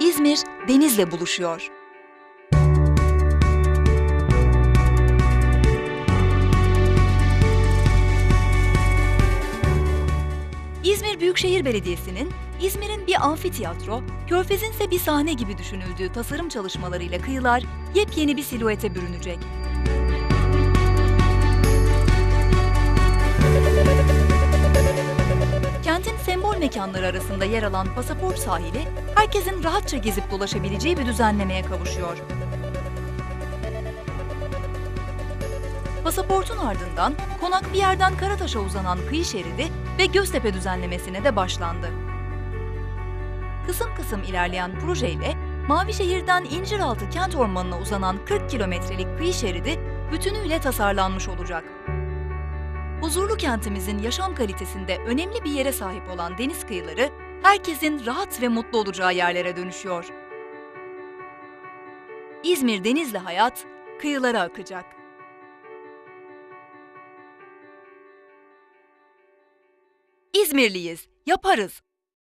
İzmir denizle buluşuyor. İzmir Büyükşehir Belediyesi'nin İzmir'in bir amfiteyatro, Körfez'in ise bir sahne gibi düşünüldüğü tasarım çalışmalarıyla kıyılar yepyeni bir silüete bürünecek. Sembol mekanları arasında yer alan Pasaport sahili, herkesin rahatça gezip dolaşabileceği bir düzenlemeye kavuşuyor. Pasaportun ardından konak bir yerden Karataş'a uzanan kıyı şeridi ve Göztepe düzenlemesine de başlandı. Kısım kısım ilerleyen projeyle Mavişehir'den İnciraltı kent ormanına uzanan 40 kilometrelik kıyı şeridi bütünüyle tasarlanmış olacak. Huzurlu kentimizin yaşam kalitesinde önemli bir yere sahip olan deniz kıyıları herkesin rahat ve mutlu olacağı yerlere dönüşüyor. İzmir Denizli hayat kıyılara akacak. İzmirliyiz, yaparız.